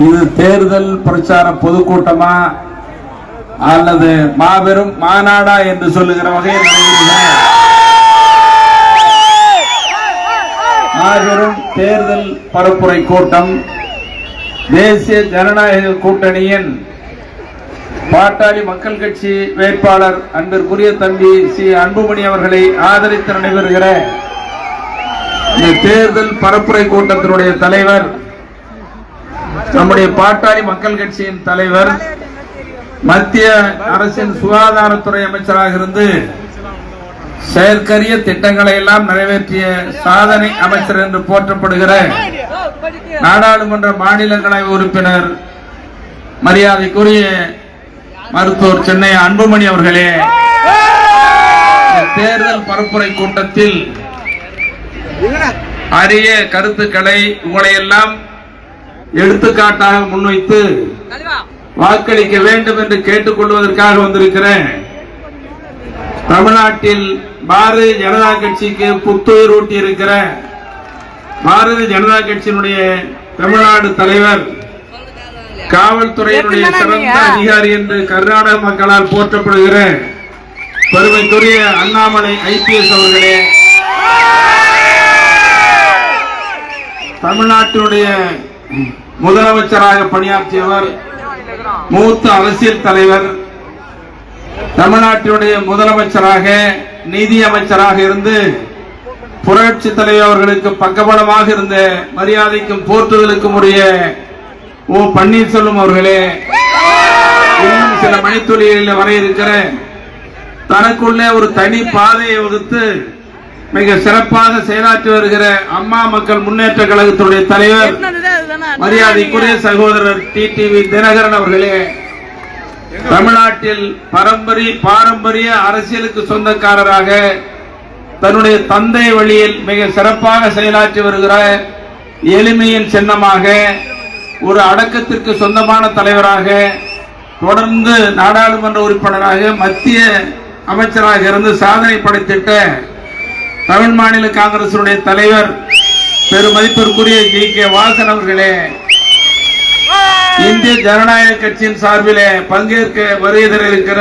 இது தேர்தல் பிரச்சார பொதுக்கூட்டமா அல்லது மாபெரும் மாநாடா என்று சொல்லுகிற வகையில் மாபெரும் தேர்தல் பரப்புரை கூட்டம் தேசிய ஜனநாயக கூட்டணியின் பாட்டாளி மக்கள் கட்சி வேட்பாளர் அன்பிற்குரிய தம்பி சி அன்புமணி அவர்களை ஆதரித்து நடைபெறுகிற இந்த தேர்தல் பரப்புரை கூட்டத்தினுடைய தலைவர் நம்முடைய பாட்டாளி மக்கள் கட்சியின் தலைவர் மத்திய அரசின் சுகாதாரத்துறை அமைச்சராக இருந்து செயற்கரிய திட்டங்களை எல்லாம் நிறைவேற்றிய சாதனை அமைச்சர் என்று போற்றப்படுகிற நாடாளுமன்ற மாநிலங்களவை உறுப்பினர் மரியாதைக்குரிய மருத்துவர் சென்னை அன்புமணி அவர்களே தேர்தல் பரப்புரை கூட்டத்தில் அரிய கருத்துக்களை உங்களை எல்லாம் எடுத்துக்காட்டாக முன்வைத்து வாக்களிக்க வேண்டும் என்று கேட்டுக்கொள்வதற்காக வந்திருக்கிறேன். தமிழ்நாட்டில் பாரதிய ஜனதா கட்சிக்கு புத்துயிர் ஊட்டி இருக்கிற பாரதிய ஜனதா கட்சியினுடைய தமிழ்நாடு தலைவர் காவல்துறையினுடைய சிறந்த அதிகாரி என்று கர்நாடக மக்களால் போற்றப்படுகிற பெருமைக்குரிய அண்ணாமலை ஐபிஎஸ் அவர்களே. தமிழ்நாட்டினுடைய முதலமைச்சராக பணியாற்றியவர் மூத்த அரசியல் தலைவர் தமிழ்நாட்டினுடைய முதலமைச்சராக நீதியமைச்சராக இருந்து புரட்சி தலைவர் அவர்களுக்கு பக்கபலமாக இருந்த மரியாதைக்கும் போற்றுதலுக்கும் உரிய ஓ பன்னீர்செல்வம் அவர்களே இன்னும் சில மணித்துளிகளில் வர இருக்கிற தனக்குள்ளே ஒரு தனி பாதையை வகுத்து மிக சிறப்பாக செயலாற்றி வருகிற அம்மா மக்கள் முன்னேற்ற கழகத்துடைய தலைவர் மரியாதைக்குரிய சகோதரர் டி டிவி தினகரன் அவர்களே தமிழ்நாட்டில் பரம்பரி பாரம்பரிய அரசியலுக்கு சொந்தக்காரராக தன்னுடைய தந்தை வழியில் மிக சிறப்பாக செயலாற்றி வருகிற எளிமையின் சின்னமாக ஒரு அடக்கத்திற்கு சொந்தமான தலைவராக தொடர்ந்து நாடாளுமன்ற உறுப்பினராக மத்திய அமைச்சராக இருந்து சாதனை படைத்திட்ட தமிழ் மாநில காங்கிரசுடைய தலைவர் பெருமதிப்பிற்குரிய ஜி. கே. வாசன் அவர்களே இந்திய ஜனநாயக கட்சியின் சார்பிலே பங்கேற்க வருகை இருக்கிற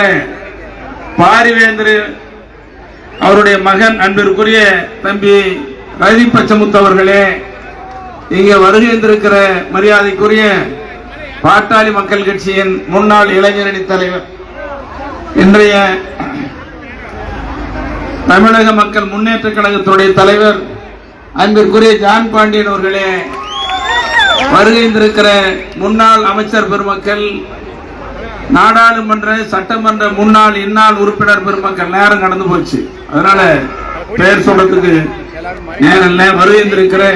பாரிவேந்தர் அவருடைய மகன் அன்பிற்குரிய தம்பி ரவி பச்சமுத்து அவர்களே இங்கே வருகின்றிருக்கிற மரியாதைக்குரிய பாட்டாளி மக்கள் கட்சியின் முன்னாள் இளைஞரணி தலைவர் இன்றைய தமிழக மக்கள் முன்னேற்ற கழகத்துடைய தலைவர் அன்பிற்குரிய ஜான் பாண்டியன் அவர்களே வருகை முன்னாள் அமைச்சர் பெருமக்கள் நாடாளுமன்ற சட்டமன்ற முன்னாள் இந்நாள் உறுப்பினர் பெருமக்கள் நேரம் கடந்து போச்சு. அதனால பெயர் சொல்றதுக்கு நேரம் இல்லை. வருகை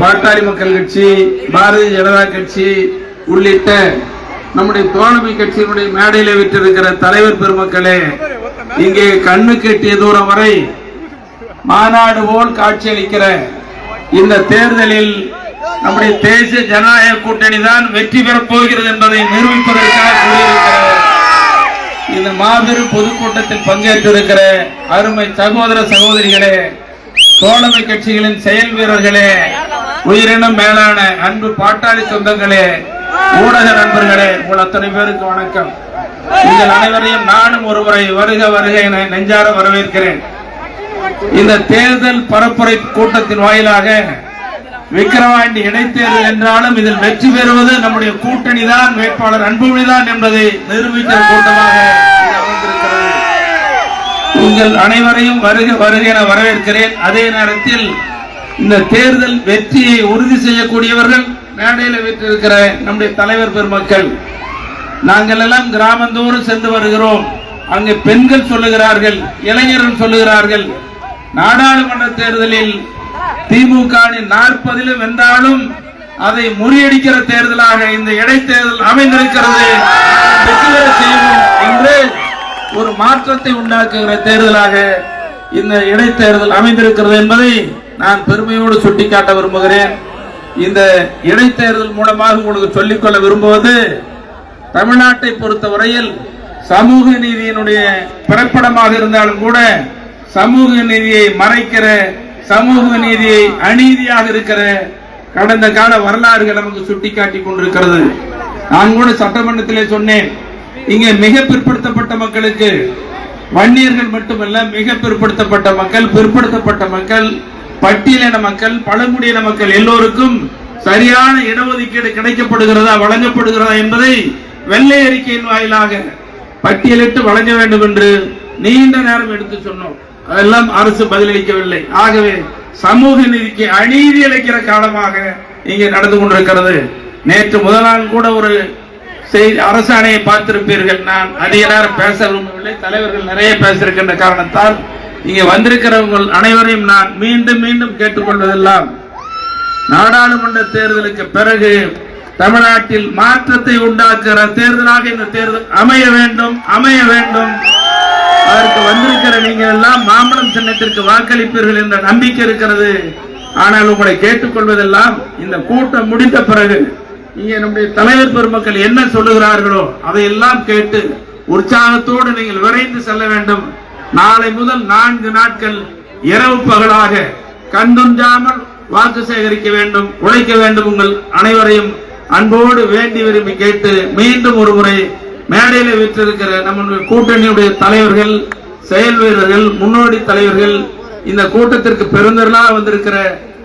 பாட்டாளி மக்கள் கட்சி பாரதிய ஜனதா கட்சி உள்ளிட்ட நம்முடைய தோழமை கட்சியினுடைய மேடையில் விட்டிருக்கிற தலைவர் பெருமக்களே இங்கே கண்ணு கெட்டிய தூரம் வரை மாநாடு போல் காட்சியளிக்கிற இந்த தேர்தலில் நம்முடைய தேசிய ஜனநாயக கூட்டணி தான் வெற்றி பெறப் போகிறது என்பதை நிரூபிப்பதற்காக கூடியிருக்கிற இந்த மாபெரும் பொதுக்கூட்டத்தில் பங்கேற்றிருக்கிற அருமை சகோதர சகோதரிகளே தோழமை கட்சிகளின் செயல் வீரர்களே உயிரினம் மேலான அன்பு பாட்டாளி சொந்தங்களே ஊடக நண்பர்களே உங்கள் அத்தனை பேருக்கு வணக்கம். நீங்கள் அனைவரையும் நானும் ஒருமுறை வருக வருக என நெஞ்சார வரவேற்கிறேன். இந்த தேர்தல் பரப்புரை கூட்டத்தின் வாயிலாக விக்கிரவாண்டி இடைத்தேர்தல் என்றாலும் இதில் வெற்றி பெறுவது நம்முடைய கூட்டணி தான் வேட்பாளர் அன்புமணி தான் என்பதை நிரூபிக்கிற கூட்டமாக உங்கள் அனைவரையும் வருக வருக என வரவேற்கிறேன். அதே நேரத்தில் இந்த தேர்தல் வெற்றியை உறுதி செய்யக்கூடியவர்கள் மேடையில் வீற்றிருக்கிற நம்முடைய தலைவர் பெருமக்கள். நாங்கள் எல்லாம் கிராமந்தோறும் சென்று வருகிறோம். அங்கு பெண்கள் சொல்லுகிறார்கள் இளைஞர்கள் சொல்லுகிறார்கள் நாடாளுமன்ற தேர்தலில் திமுக நாற்பதிலும் வென்றாலும் அதை முறியடிக்கிற தேர்தலாக இந்த இடைத்தேர்தல் அமைந்திருக்கிறது. என்று ஒரு மாற்றத்தை உண்டாக்குகிற தேர்தலாக இந்த இடைத்தேர்தல் அமைந்திருக்கிறது என்பதை நான் பெருமையோடு சுட்டிக்காட்ட விரும்புகிறேன். இந்த இடைத்தேர்தல் மூலமாக உங்களுக்கு சொல்லிக்கொள்ள விரும்புவது தமிழ்நாட்டை பொறுத்தவரையில் சமூக நீதியினுடைய பிறப்பிடமாக இருந்தாலும் கூட சமூக நீதியை மறைக்கிற சமூக நீதியை அநீதியாக இருக்கிற கடந்த கால வரலாறுகள் நமக்கு சுட்டிக்காட்டி கொண்டிருக்கிறது. நான் கூட சட்டமன்றத்திலே சொன்னேன் இங்கே மிக பிற்படுத்தப்பட்ட மக்களுக்கு வன்னியர்கள் மட்டுமல்ல மிக பிற்படுத்தப்பட்ட மக்கள் பிற்படுத்தப்பட்ட மக்கள் பட்டியலின மக்கள் பழங்குடியின மக்கள் எல்லோருக்கும் சரியான இடஒதுக்கீடு கிடைக்கப்படுகிறதா வழங்கப்படுகிறதா என்பதை வெள்ளை அறிக்கையின் வாயிலாக பட்டியலிட்டு வழங்க வேண்டும் என்று நீண்ட நேரம் எடுத்து சொன்னோம். அதெல்லாம் அரசு பதிலளிக்கவில்லை. ஆகவே சமூக நீதிக்கு அநீதி அளிக்கிற காலமாக இங்கே நடந்து கொண்டிருக்கிறது. நேற்று முதல் நாள் கூட ஒரு செய்தி அரசாணையை பார்த்திருப்பீர்கள். நான் அதிக நேரம் பேச விரும்பவில்லை. தலைவர்கள் நிறைய பேசியிருக்கின்ற காரணத்தால் இங்கே வந்திருக்கிறவங்க அனைவரையும் நான் மீண்டும் மீண்டும் கேட்டுக்கொள்வதெல்லாம் நாடாளுமன்ற தேர்தலுக்கு பிறகு தமிழ்நாட்டில் மாற்றத்தை உண்டாக்குகிற தேர்தலாக இந்த தேர்தல் அமைய வேண்டும் அமைய வேண்டும். அதற்கு வந்திருக்கிற நீங்கள் எல்லாம் மாம்பழம் சின்னத்திற்கு வாக்களிப்பீர்கள் என்ற நம்பிக்கை இருக்கிறது. ஆனால் உங்களை கேட்டுக்கொள்வதெல்லாம் இந்த கூட்டம் முடிந்த பிறகு இங்கே நம்முடைய தலைவர் பெருமக்கள் என்ன சொல்லுகிறார்களோ அதையெல்லாம் கேட்டு உற்சாகத்தோடு நீங்கள் விரைந்து செல்ல வேண்டும். நாளை முதல் நான்கு நாட்கள் இரவு பகலாக கண்டுஞ்சாமல் வாக்கு சேகரிக்க வேண்டும் உழைக்க வேண்டும் உங்கள் அனைவரையும் அன்போடு வேண்டி விரும்பி கேட்டு மீண்டும் ஒரு முறை மேடையில் விற்றிருக்கிற நம்முடைய கூட்டணியுடைய தலைவர்கள் செயல் வீரர்கள் முன்னோடி தலைவர்கள் இந்த கூட்டத்திற்கு பெருந்தர்களாக வந்திருக்கிற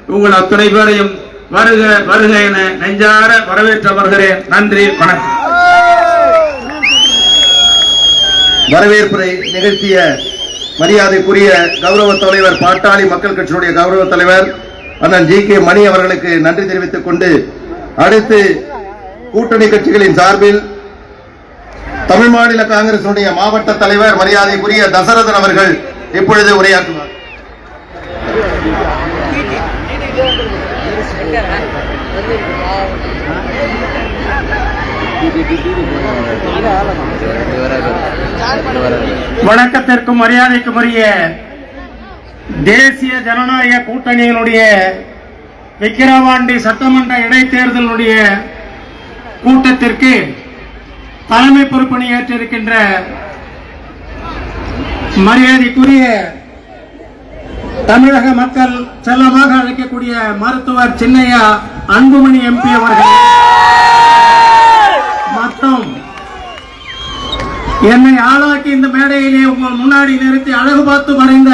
உங்கள் அத்தனை பேரையும் வருக வருக என நெஞ்சார வரவேற்று வருகிறேன் நன்றி வணக்கம். வரவேற்புரை நிகழ்த்திய மரியாதைக்குரிய கௌரவ தலைவர் பாட்டாளி மக்கள் கட்சியினுடைய கௌரவ தலைவர் அண்ணன் ஜி கே மணி அவர்களுக்கு நன்றி தெரிவித்துக் கொண்டு அடுத்து கூட்டணி கட்சிகளின் சார்பில் தமிழ் மாநில காங்கிரசுடைய மாவட்ட தலைவர் மரியாதைக்குரிய தசரதன் அவர்கள் இப்பொழுது உரையாற்றுவார். வணக்கத்திற்கும் மரியாதைக்கும் உரிய தேசிய ஜனநாயக கூட்டணியினுடைய விக்கிரவாண்டி சட்டமன்ற இடைத்தேர்தலுடைய கூட்டத்திற்கு தலைமை பொறுப்பணி ஏற்றிருக்கின்ற மரியாதைக்குரிய தமிழக மக்கள் செல்லமாக அழைக்கக்கூடிய மருத்துவர் சின்னையா அன்புமணி எம்பி அவர்கள். மற்றும் என்னை ஆளாக்கி இந்த மேடையிலே உங்கள் முன்னாடி நிறுத்தி அழகு பார்த்து மறைந்த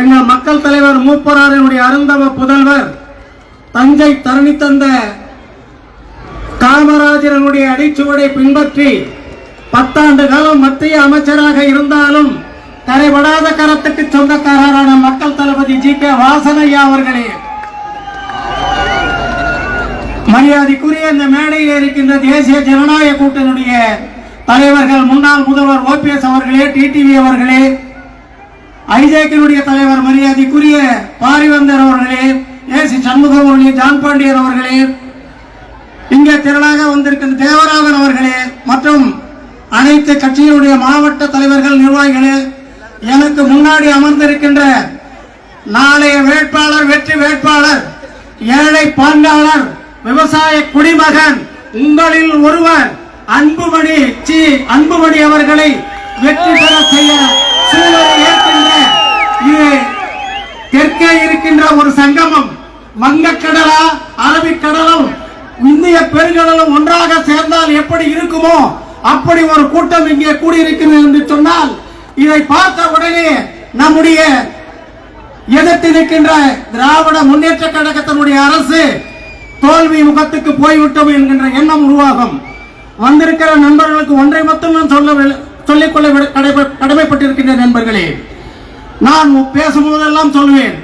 எங்கள் மக்கள் தலைவர் மூப்பராரனுடைய அருந்தவ புதல்வர் தஞ்சை தரணி தந்த காமராஜரனுடைய அடிச்சுவடை பின்பற்றி பத்தாண்டு காலம் மத்திய அமைச்சராக இருந்தாலும் கரைபடாத கரத்துக்கு சொந்தக்காரரான மக்கள் தளபதி ஜி கே வாசனையா அவர்களே. மரியாதைக்குரிய இந்த மேடையில் இருக்கின்ற தேசிய ஜனநாயக கூட்டணியுடைய தலைவர்கள் முன்னாள் முதல்வர் ஓபிஎஸ் அவர்களே டிடிவி அவர்களே ஐஜேக்கினுடைய தலைவர் மரியாதைக்குரிய பாரிவந்தர் அவர்களே ஏசி சண்முகம் அவர்களே ஜான் பாண்டியர் அவர்களே இங்கே திரளாக வந்திருக்கின்ற தேவராதன் அவர்களே மற்றும் அனைத்து கட்சியினுடைய மாவட்ட தலைவர்கள் நிர்வாகிகளே எனக்கு முன்னாடி அமர்ந்திருக்கின்ற நாளைய வேட்பாளர் வெற்றி வேட்பாளர் ஏழை பாண்டாளர் விவசாய குடிமகன் உங்களில் ஒருவர் அன்புமணி சி. அன்புமணி அவர்களை வெற்றி பெற செய்ய ஏற்கின்ற இது தெற்கே இருக்கின்ற ஒரு சங்கமம் வங்கக்கடலா அரபிக்கடலும் இந்திய பெருங்கடலும் ஒன்றாக சேர்ந்தால் எப்படி இருக்குமோ அப்படி ஒரு கூட்டம் இங்கே கூடியிருக்கிறது என்று சொன்னால் இதை பார்த்த உடனே நம்முடைய எதிர்த்து நிற்கின்ற திராவிட முன்னேற்ற கழகத்தினுடைய அரசு தோல்வி முகத்துக்கு போய்விட்டோம் என்கின்ற எண்ணம் உருவாகும். வந்திருக்கிற நண்பர்களுக்கு ஒன்றை மட்டும் நான் சொல்ல சொல்லிக்கொள்ள விட- கடமைப்பட்டிருக்கின்ற நண்பர்களே நான் பேசும்போதெல்லாம் சொல்வேன்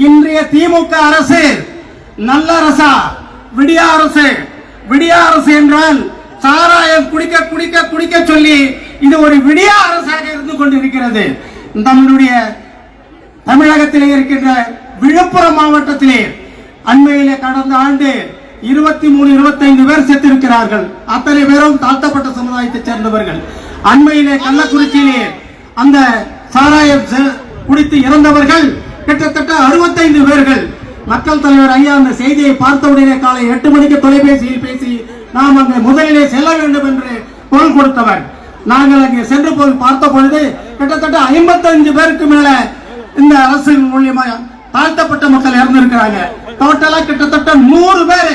இன்றைய திமுக அரசு நல்ல அரசா? விடிய அரசு விடிய அரசு என்றால் சாராயம் குடிக்க குடிக்க குடிக்க சொல்லி இது ஒரு விடிய அரசாக இருந்து கொண்டிருக்கிறது. நம்முடைய தமிழகத்திலே இருக்கின்ற விழுப்புரம் மாவட்டத்திலே அண்மையிலே கடந்த ஆண்டு இருபத்தி மூணு இருபத்தைந்து பேர் செத்திருக்கிறார்கள். அத்தனை பேரும் தாழ்த்தப்பட்ட சமுதாயத்தைச் சேர்ந்தவர்கள். அண்மையிலே கள்ளக்குறிச்சியிலே அந்த சாராயம் செ- குடித்து இறந்தவர்கள் கிட்டத்தட்ட அறுபத்தைந்து பேர்கள். மக்கள் தலைவர் ஐயா அந்த செய்தியை பார்த்தவுடனே காலை எட்டு மணிக்கு தொலைபேசியில் பேசி நாம் அங்கே முதலிலே செல்ல வேண்டும் என்று குரல் கொடுத்தவர். நாங்கள் அங்கே சென்று போய் பார்த்த பொழுது கிட்டத்தட்ட ஐம்பத்தஞ்சு பேருக்கு மேல இந்த அரசு மூலியமா தாழ்த்தப்பட்ட மக்கள் இறந்திருக்கிறாங்க. டோட்டலா கிட்டத்தட்ட நூறு பேர்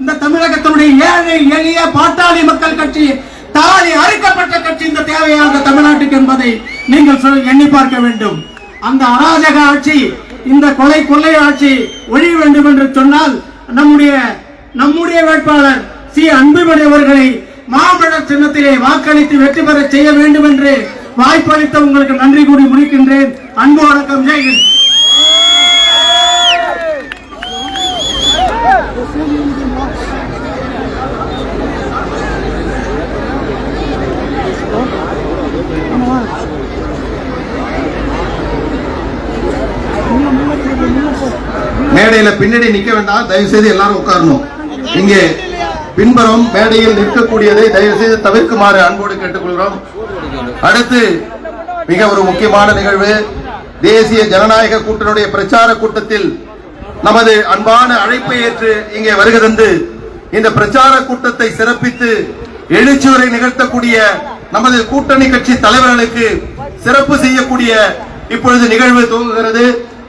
இந்த தமிழகத்தினுடைய ஏழை எளிய பாட்டாளி மக்கள் கட்சி தாலி அறுக்கப்பட்ட கட்சி இந்த தேவையான தமிழ்நாட்டுக்கு என்பதை நீங்கள் எண்ணி பார்க்க வேண்டும். அந்த அராஜக ஆட்சி இந்த கொலை கொள்ளை ஆட்சி ஒழிய வேண்டும் என்று சொன்னால் நம்முடைய நம்முடைய வேட்பாளர் சி. அன்புமணி அவர்களை மாம்பழ சின்னத்திலே வாக்களித்து வெற்றி பெற செய்ய வேண்டும் என்று வாய்ப்பளித்த உங்களுக்கு நன்றி கூறி முடிக்கின்றேன். அன்பு வணக்கம். ஜெயகன் மேடையில பின்னாடி நிக்க வேண்டாம். தயவு செய்து எல்லாரும் உட்காரணும். இங்கே பின்புறம் மேடையில் நிற்கக்கூடியதை தயவு செய்து தவிர்க்குமாறு அன்போடு கேட்டுக்கொள்கிறோம். அடுத்து மிக ஒரு முக்கியமான நிகழ்வு. தேசிய ஜனநாயக கூட்டணியுடைய பிரச்சார கூட்டத்தில் நமது அன்பான அழைப்பை ஏற்று இங்கே வருகிறது இந்த பிரச்சார கூட்டத்தை சிறப்பித்து எழுச்சியுரை நிகழ்த்தக்கூடிய நமது கூட்டணி கட்சி தலைவர்களுக்கு சிறப்பு செய்யக்கூடிய இப்பொழுது நிகழ்வு துவங்குகிறது.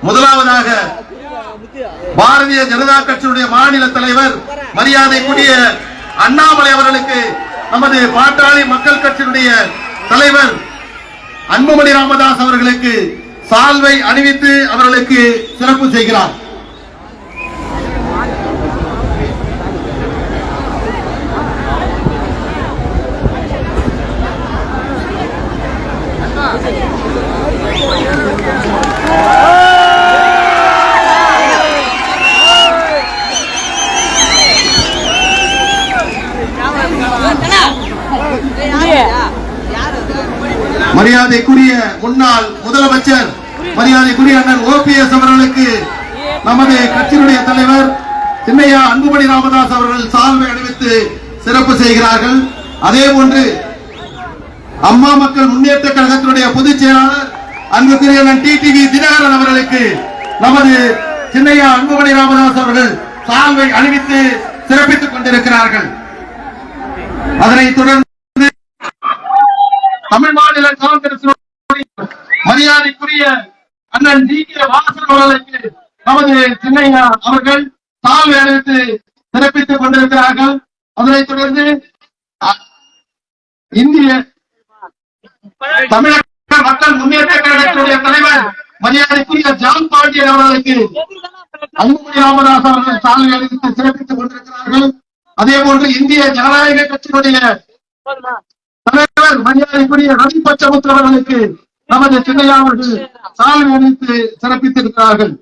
முதலாவதாக பாரதிய ஜனதா கட்சியுடைய மாநில தலைவர் மரியாதைக்குரிய அண்ணாமலை அவர்களுக்கு நமது பாட்டாளி மக்கள் கட்சியினுடைய தலைவர் அன்புமணி ராமதாஸ் அவர்களுக்கு சால்வை அணிவித்து அவர்களுக்கு சிறப்பு செய்கிறார் மரியாதைக்குரிய முன்னாள் முதலமைச்சர் மரியாதைக்குரிய அண்ணன் ஓபிஎஸ் அவர்களுக்கு நமது கட்சியினுடைய தலைவர் சின்னையா அன்புமணி ராமதாஸ் அவர்கள் சால்வை அணிவித்து சிறப்பு செய்கிறார்கள். அதே போன்று அம்மா மக்கள் முன்னேற்ற கழகத்தினுடைய பொதுச் செயலாளர் அன்புக்குரிய டிடிவி தினகரன் அவர்களுக்கு நமது சின்னையா அன்புமணி ராமதாஸ் அவர்கள் சால்வை அணிவித்து சிறப்பித்துக் கொண்டிருக்கிறார்கள். அதனைத் தொடர்ந்து தமிழ் மாநில காங்கிரஸ் மரியாதைக்குரிய அண்ணன் டி கே வாசன் அவர்களுக்கு நமது சின்னையா அவர்கள் சால்வை அணிவித்து சிறப்பித்துக் கொண்டிருக்கிறார்கள். அதனைத் தொடர்ந்து இந்திய தமிழக மக்கள் முன்னேற்ற கழகத்தினுடைய தலைவர் மரியாதைக்குரிய ஜான் பாண்டியன் அவர்களுக்கு அன்புமணி ராமதாஸ் அவர்கள் சாலை அணிவித்து சிறப்பித்துக் கொண்டிருக்கிறார்கள். அதே போன்று இந்திய ஜனநாயக கட்சியினுடைய தலைவர் மரியாதைக்குரிய ரவி பச்சமுத்து அவர்களுக்கு நமது சின்னையா அவர்கள் சாலை அணிவித்து சிறப்பித்திருக்கிறார்கள்.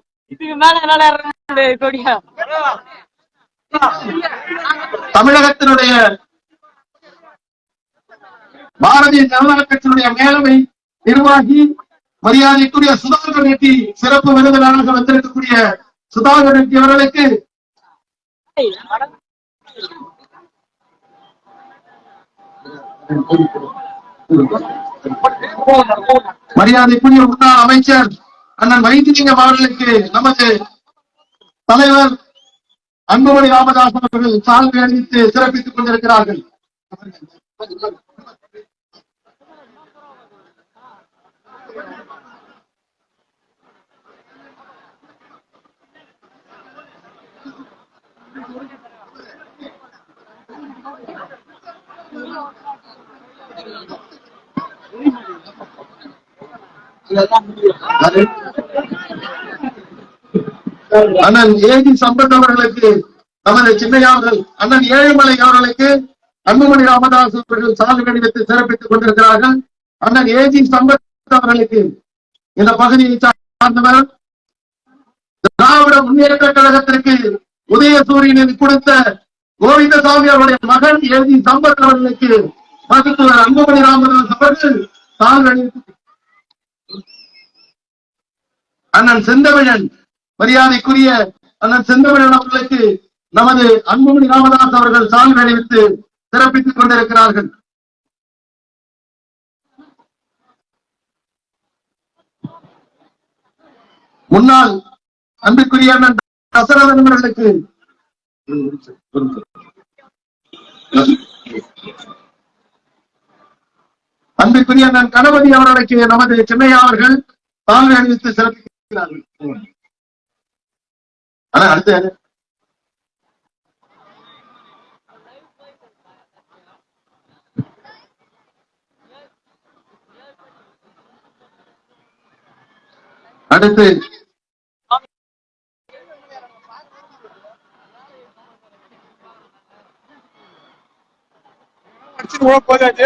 தமிழகத்தினுடைய பாரதிய ஜனதா கட்சியினுடைய மேலவை நிர்வாகி மரியாதைக்குரிய சுதாகர் ரெட்டி சிறப்பு விருந்தினராக வந்திருக்கக்கூடிய சுதாகர் ரெட்டி அவர்களுக்கு மரியாதைக்குரிய முன்னாள் அமைச்சர்? அண்ணன் வைத்திலிங்கம் அவர்களுக்கு நமது தலைவர் அன்புமணி ராமதாஸ் அவர்கள் சால்வை அணிவித்து சிறப்பித்துக் கொண்டிருக்கிறார்கள். அண்ணன் ஏஜி சம்பத் அவர்களுக்கு நமது சின்னையா அவர்கள் அண்ணன் ஏழுமலை அவர்களுக்கு அன்புமணி ராமதாஸ் அவர்கள் சாலை கடிதத்தை சிறப்பித்துக் கொண்டிருக்கிறார்கள். அண்ணன் ஏஜி சம்பத் அவர்களுக்கு இந்த பகுதியை சார்ந்தவர் திராவிட முன்னேற்ற கழகத்திற்கு உதயசூரியனின் கொடுத்த கோவிந்தசாமி அவருடைய மகன் ஏஜி சம்பத் அவர்களுக்கு மருத்துவர் அன்புமணி ராமதாஸ் அவர்கள் சாலை அணிவித்து அண்ணன் செந்தமிழன் மரியாதைக்குரிய அண்ணன் செந்தமிழன் அவர்களுக்கு நமது அன்புமணி ராமதாஸ் அவர்கள் சால்வை அணிவித்து சிறப்பித்துக் கொண்டிருக்கிறார்கள். முன்னாள் அன்புக்குரிய அண்ணன் தசரதன் அவர்களுக்கு அன்புக்குரிய நான் கணபதி அவர்களுக்கு நமது சென்னையா அவர்கள் சால்வை அணிவித்து சிறப்பிக்கிறார்கள். ஆனா அடுத்து அடுத்து அடிச்சு போக போதாச்சு